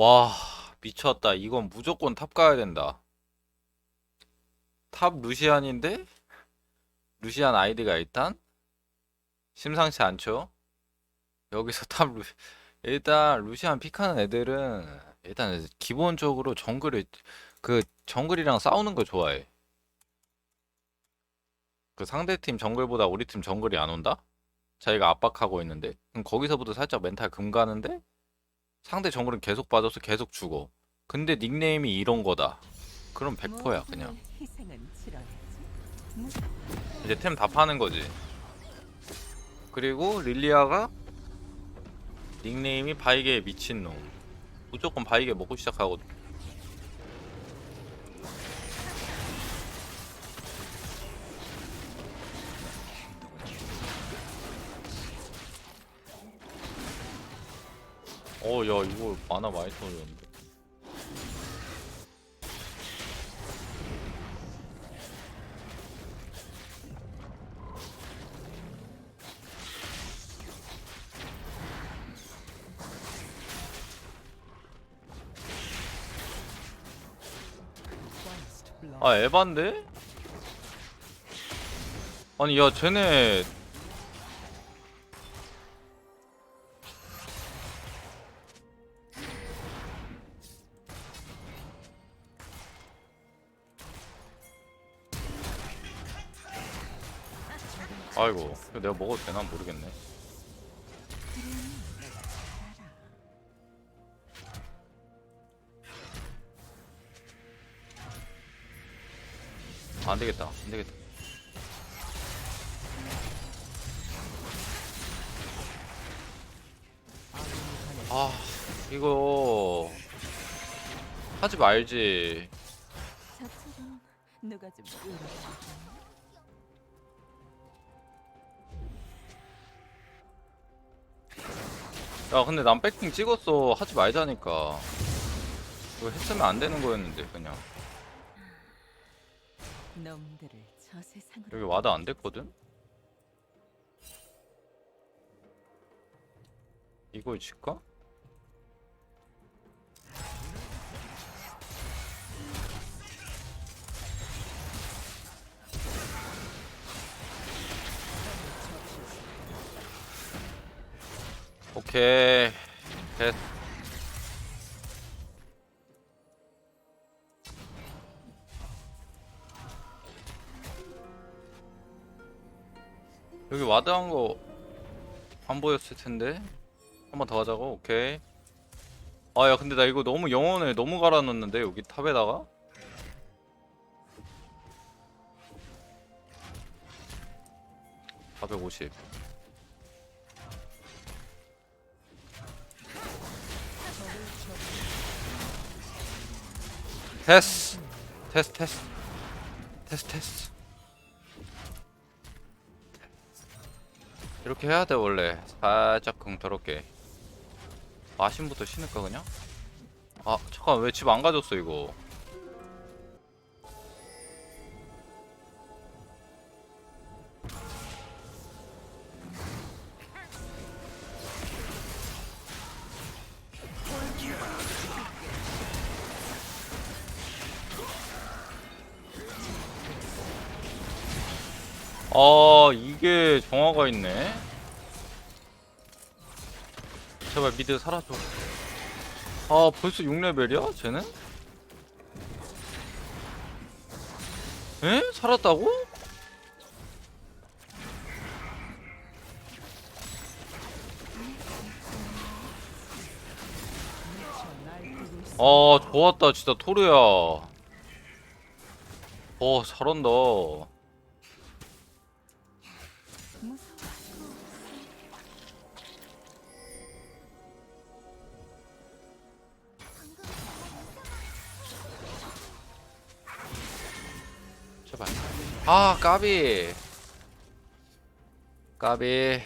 와, 미쳤다. 이건 무조건 탑 가야 된다. 탑 루시안인데? 루시안 아이디가 일단 심상치 않죠? 여기서 탑 루, 일단 루시안 픽하는 애들은 일단 기본적으로 정글을 그 정글이랑 싸우는 거 좋아해. 그 상대팀 정글보다 우리 팀 정글이 안 온다? 자기가 압박하고 있는데 그럼 거기서부터 살짝 멘탈 금 가는데 상대 정글은 계속 빠져서 계속 죽어. 근데 닉네임이 이런 거다. 그럼 100%야 그냥. 이제 템 다 파는 거지. 그리고 릴리아가 닉네임이 바이게의 미친놈. 무조건 바이게 먹고 시작하거든. 어, 야, 이거 만화 많이 터졌는데. 아, 에반데? 아니, 야, 쟤네. 아이고, 이거 내가 먹어도 되나 모르겠네. 아, 안 되겠다, 안 되겠다. 아, 이거 하지 말지. 누가 좀. 야, 근데 난 백킹 찍었어. 하지 말자니까. 이거 했으면 안 되는 거였는데, 그냥. 놈들을 저 세상으로 여기 와드 안 됐거든? 이걸 칠까? 오케이. 됐. 여기 와드 한 거 안 보였을 텐데. 한 번 더 하자고. 오케이. 아 야 근데 나 이거 너무 영혼을 너무 갈아 넣는데 여기 탑에다가? (450) 테스트 테스트 테스트 테스트 테스트. 이렇게 해야 돼 원래. 살짝 긍더럽게. 마신부터 신을까 그냥? 아 잠깐 왜 집 안 가졌어 이거 아 이게 정화가 있네 제발 미드 사라져 아 벌써 6레벨이야 쟤는? 에? 살았다고? 아 좋았다 진짜 토르야 어 잘한다 제발. 아, 까비. 까비.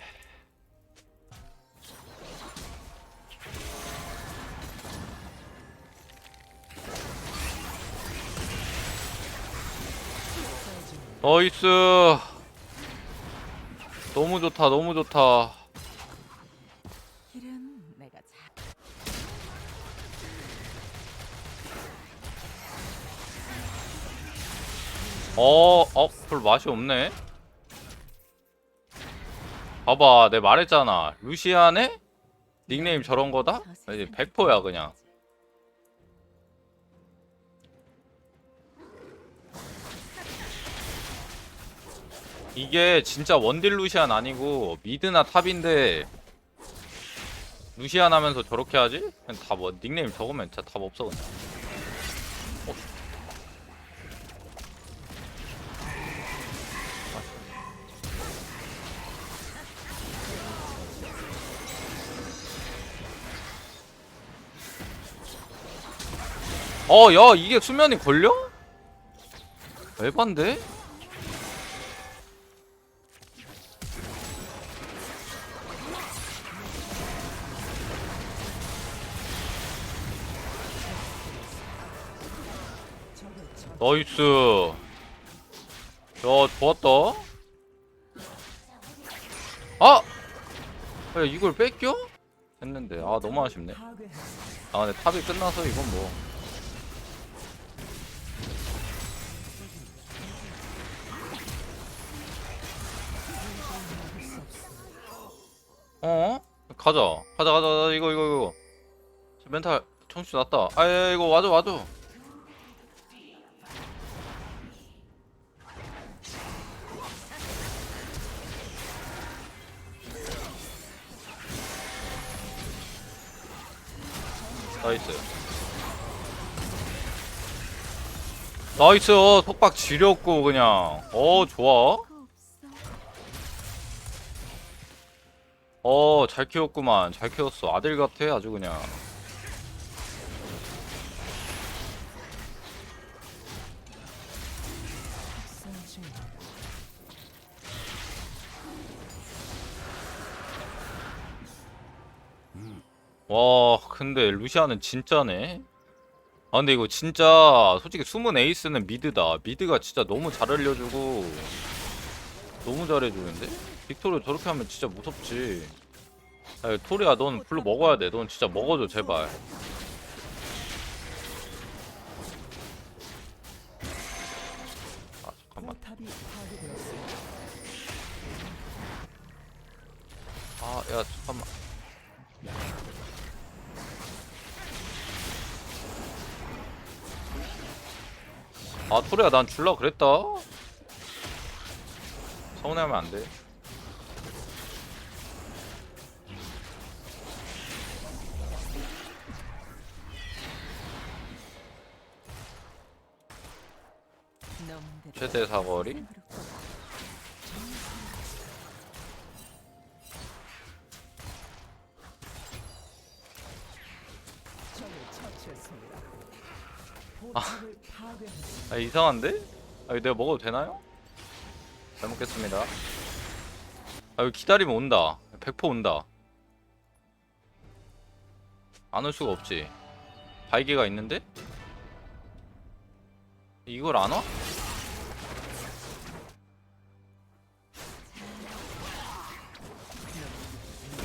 나이스. 너무 좋다, 너무 좋다. 어, 어, 별 맛이 없네. 봐봐, 내 말했잖아. 루시안의 닉네임 저런 거다? 이제 100%야 그냥. 이게 진짜 원딜 루시안 아니고 미드나 탑인데 루시안 하면서 저렇게 하지? 그냥 답 뭐, 닉네임 적으면 진짜 답 없어 그냥. 어, 야, 이게 수면이 걸려? 에반데? 나이스. 야, 좋았다. 아! 야, 이걸 뺏겨? 했는데, 아, 너무 아쉽네. 아, 근데 탑이 끝나서 이건 뭐. 어? 가자. 가자, 가자, 가자. 이거, 이거, 이거. 저 멘탈 청수 났다. 아, 야, 이거 와줘, 와줘. 나이스. 나이스. 속박 지렸고, 그냥. 어, 좋아. 어. 어, 잘 키웠구만. 잘 키웠어. 아들 같아, 아주 그냥. 와, 근데 루시아는 진짜네. 아, 근데 이거 진짜 솔직히 숨은 에이스는 미드다. 미드가 진짜 너무 잘 알려주고 너무 잘해주는데? 빅토르 저렇게 하면 진짜 무섭지. 야, 토리야, 넌 블루 먹어야 돼. 넌 진짜 먹어줘, 제발. 아, 잠깐만. 아, 야, 잠깐만. 아, 토리야, 난 줄라 그랬다. 서운해하면 안 돼. 대 사거리? 꼽아. 아 이상한데? 아 내가 먹어도 되나요? 잘 먹겠습니다 아 이거 기다리면 온다 100% 온다 안 올 수가 없지 발기가 있는데? 이걸 안 와?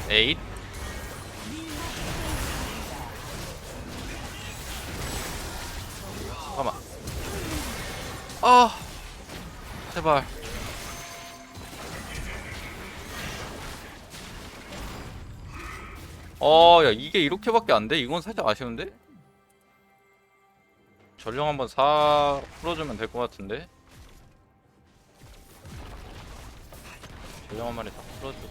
에잇. 잠깐만. 아 제발. 어야 이게 이렇게밖에 안 돼? 이건 살짝 아쉬운데? 전령 한번 사 풀어주면 될 것 같은데? 전령 한 마리 다 풀어주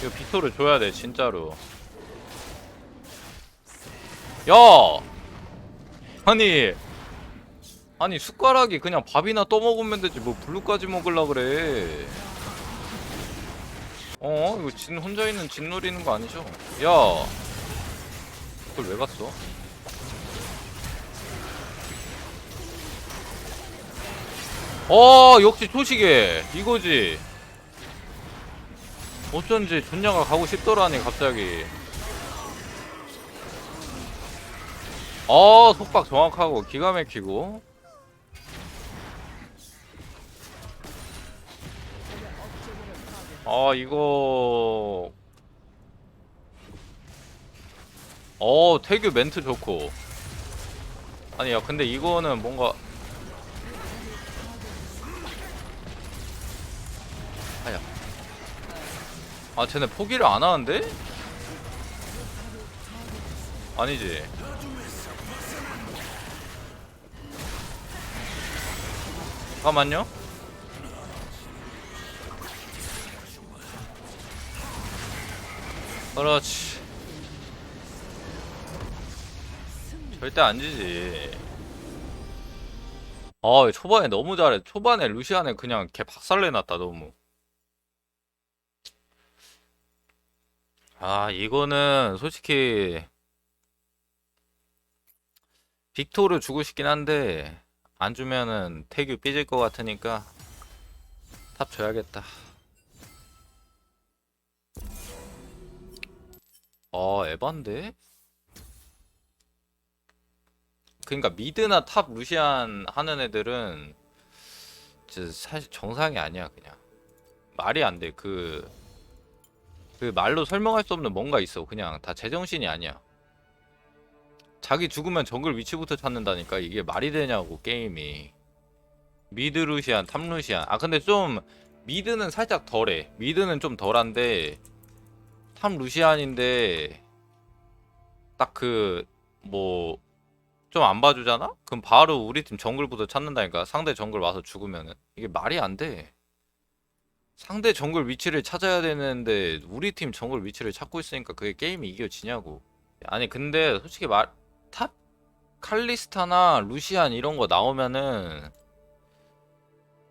이거 빅토를 줘야 돼 진짜로. 야! 아니 아니 숟가락이 그냥 밥이나 떠먹으면 되지. 뭐 블루까지 먹을라 그래. 어 이거 진 혼자 있는 진 노리는 거 아니죠? 야! 그걸 왜 갔어? 어 역시 초시계 이거지 어쩐지 존냐가 가고 싶더라니 갑자기. 어 속박 정확하고 기가 막히고. 아 이거. 어 태규 멘트 좋고. 아니 야 근데 이거는 뭔가 아 쟤네 포기를 안 하는데? 아니지. 잠깐만요. 그렇지. 절대 안 지지. 아 초반에 너무 잘해. 초반에 루시안에 그냥 걔 박살내 놨다 너무 아 이거는 솔직히 빅토르 주고 싶긴 한데 안 주면은 태규 삐질 것 같으니까 탑 줘야겠다 어 에반데? 그러니까 미드나 탑 루시안 하는 애들은 진짜 사실 정상이 아니야 그냥 말이 안 돼. 그, 그 말로 설명할 수 없는 뭔가 있어. 그냥 다 제정신이 아니야. 자기 죽으면 정글 위치부터 찾는다니까 이게 말이 되냐고 게임이. 미드 루시안, 탑 루시안. 아 근데 좀 미드는 살짝 덜해. 미드는 좀 덜한데 탑 루시안인데 딱 그 뭐 좀 안 봐주잖아? 그럼 바로 우리 팀 정글부터 찾는다니까 상대 정글 와서 죽으면은 이게 말이 안 돼. 상대 정글 위치를 찾아야 되는데 우리 팀 정글 위치를 찾고 있으니까 그게 게임이 이겨지냐고. 아니 근데 솔직히 말 탑 칼리스타나 루시안 이런 거 나오면은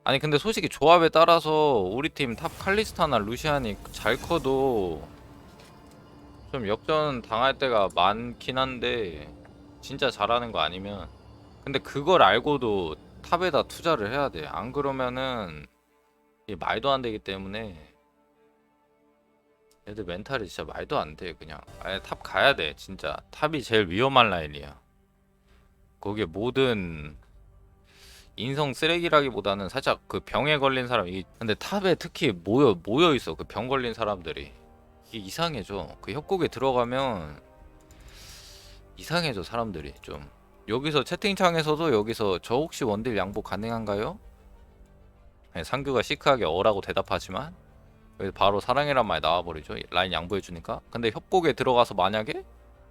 아니 근데 솔직히 조합에 따라서 우리 팀 탑 칼리스타나 루시안이 잘 커도 좀 역전 당할 때가 많긴 한데 진짜 잘하는 거 아니면 근데 그걸 알고도 탑에다 투자를 해야 돼. 안 그러면은 이게 말도 안 되기 때문에 애들 멘탈이 진짜 말도 안 돼. 그냥 아예 탑 가야 돼. 진짜 탑이 제일 위험한 라인이야. 거기에 모든 인성 쓰레기라기보다는 살짝 그 병에 걸린 사람 이 근데 탑에 특히 모여 모여 있어 그 병 걸린 사람들이 이게 이상해져 그 협곡에 들어가면 이상해져 사람들이 좀 여기서 채팅창에서도 여기서 저 혹시 원딜 양보 가능한가요? 네, 상규가 시크하게 어라고 대답하지만 여기 바로 사랑이란 말 나와버리죠. 라인 양보해주니까. 근데 협곡에 들어가서 만약에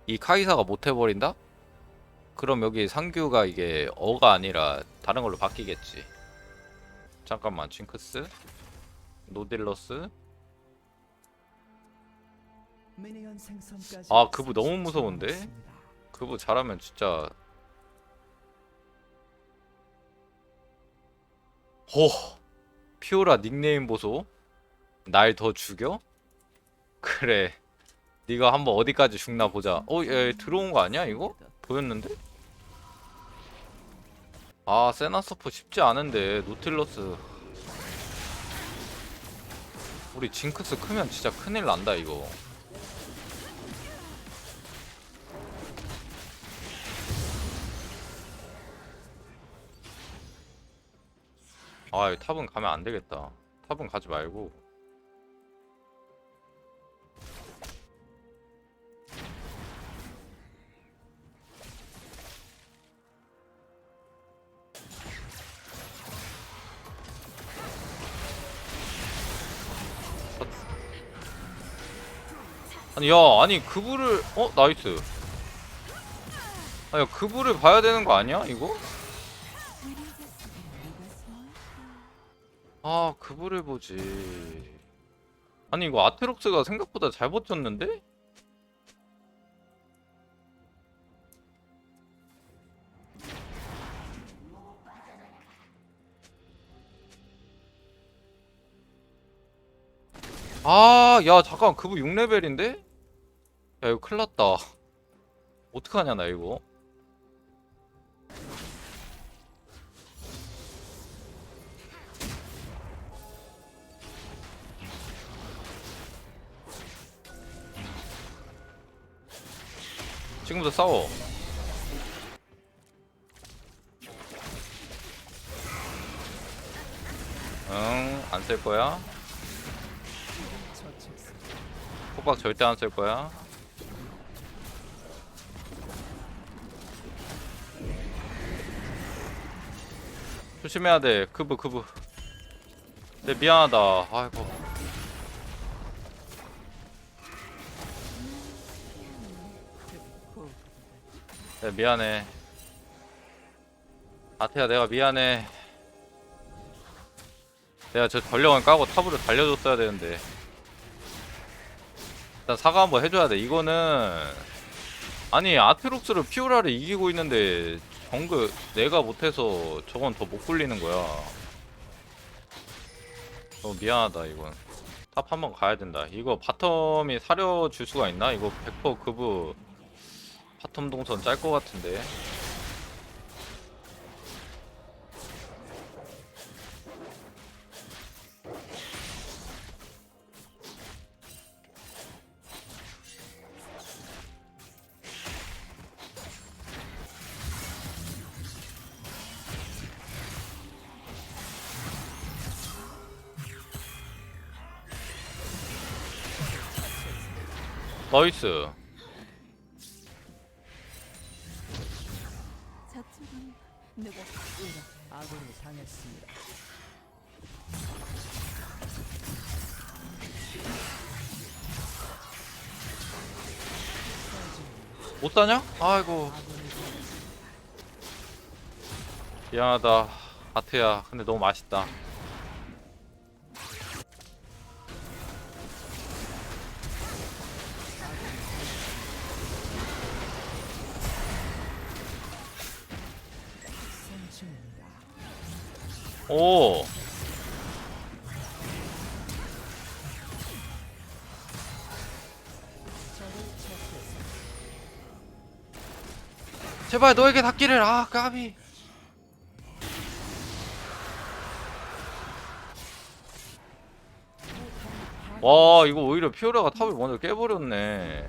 이 카이사가 못해버린다? 그럼 여기 상규가 이게 어가 아니라 다른 걸로 바뀌겠지. 잠깐만 징크스 노딜러스. 아 그부 너무 무서운데? 그거 잘하면 진짜 호 피오라 닉네임 보소 날 더 죽여? 그래 네가 한번 어디까지 죽나 보자 어? 얘 들어온 거 아니야 이거? 보였는데? 아 세나서프 쉽지 않은데 노틸러스 우리 징크스 크면 진짜 큰일 난다 이거 아, 이 탑은 가면 안 되겠다. 탑은 가지 말고. 아니, 야, 아니, 그부를, 어, 나이스. 아, 야, 그부를 봐야 되는 거 아니야, 이거? 아, 그부를 보지. 아니, 이거 아트록스가 생각보다 잘 버텼는데? 아, 야, 잠깐, 그부 6레벨인데? 야, 이거 큰일 났다. 어떡하냐, 나 이거. 지금부터 싸워. 응, 안 쓸 거야. 폭박 절대 안 쓸 거야. 조심해야 돼. 크브 크브. 네 미안하다. 아이고. 네 미안해. 아태야 내가 미안해. 내가 저 전령을 까고 탑으로 달려줬어야 되는데. 일단 사과 한번 해줘야 돼. 이거는 아니 아트록스를 피오라를 이기고 있는데 정글 내가 못해서 저건 더 못 굴리는 거야. 너무 미안하다 이건. 탑 한번 가야 된다. 이거 바텀이 사려 줄 수가 있나? 이거 100% 그브 바텀 동선 짤 것 같은데. 나이스. 못 사냐? 아이고 미안하다 아트야 근데 너무 맛있다. 오 제발 너에게 닿기를. 아 까비. 와 이거 오히려 피오라가 탑을 먼저 깨버렸네.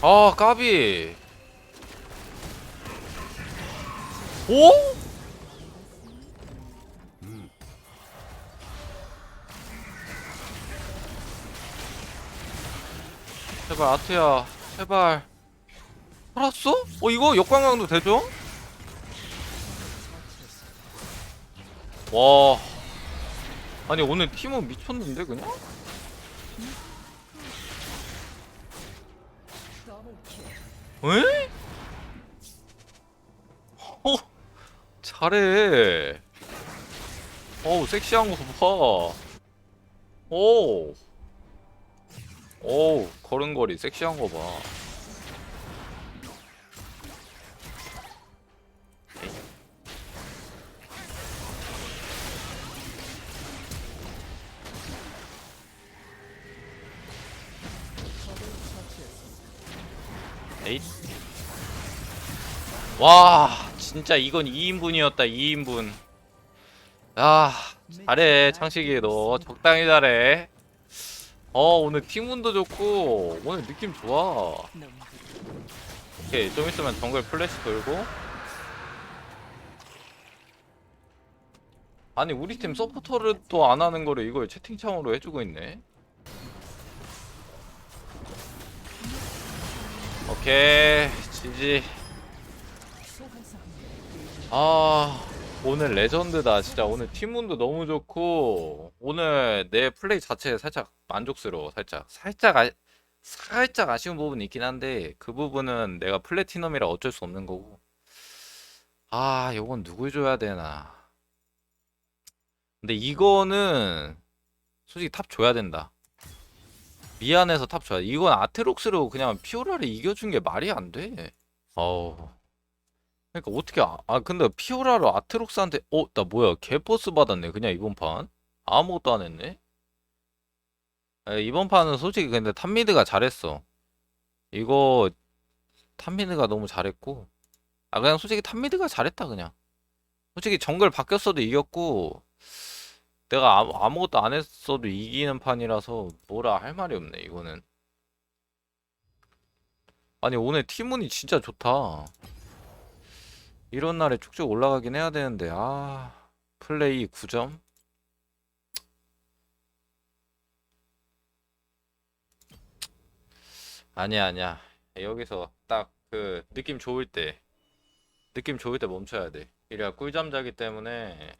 아 까비. 오? 제발 아트야 제발 살았어? 어 이거 역광강도 되죠? 와 아니 오늘 팀은 미쳤는데 그냥? 에? 어 잘해 어우 섹시한 거 봐. 오. 오 걸음걸이 섹시한 거 봐. 에잇. 와, 진짜 이건 2인분이었다, 2인분. 아, 잘해, 창식이. 너 적당히 잘해. 어, 오늘 팀운도 좋고, 오늘 느낌 좋아. 오케이, 좀 있으면 정글 플래시 돌고. 아니, 우리 팀 서포터를 또 안 하는 거를 이걸 채팅창으로 해주고 있네. 오케이, 지지. 아 오늘 레전드다 진짜 오늘 팀운도 너무 좋고 오늘 내 플레이 자체에 살짝 만족스러워 살짝. 살짝 아, 살짝 아쉬운 부분이 있긴 한데 그 부분은 내가 플래티넘이라 어쩔 수 없는 거고. 아 요건 누굴 줘야 되나. 근데 이거는 솔직히 탑 줘야 된다. 미안해서 탑 줘야 돼. 이건 아트록스로 그냥 피오라를 이겨준 게 말이 안돼. 어우. 그러니까 어떻게 아, 아 근데 피오라로 아트록스한테 어 나 뭐야. 개버스 받았네 그냥 이번 판. 아무것도 안 했네 에, 이번 판은 솔직히 근데 탑미드가 잘했어. 이거 탑미드가 너무 잘했고. 아 그냥 솔직히 탑미드가 잘했다 그냥. 솔직히 정글 바뀌었어도 이겼고 내가 아무, 아무것도 안 했어도 이기는 판이라서 뭐라 할 말이 없네 이거는. 아니 오늘 팀운이 진짜 좋다. 이런 날에 쭉쭉 올라가긴 해야 되는데 아 플레이 9점 아니야 아니야. 여기서 딱 그 느낌 좋을 때 느낌 좋을 때 멈춰야 돼. 이래야 꿀잠 자기 때문에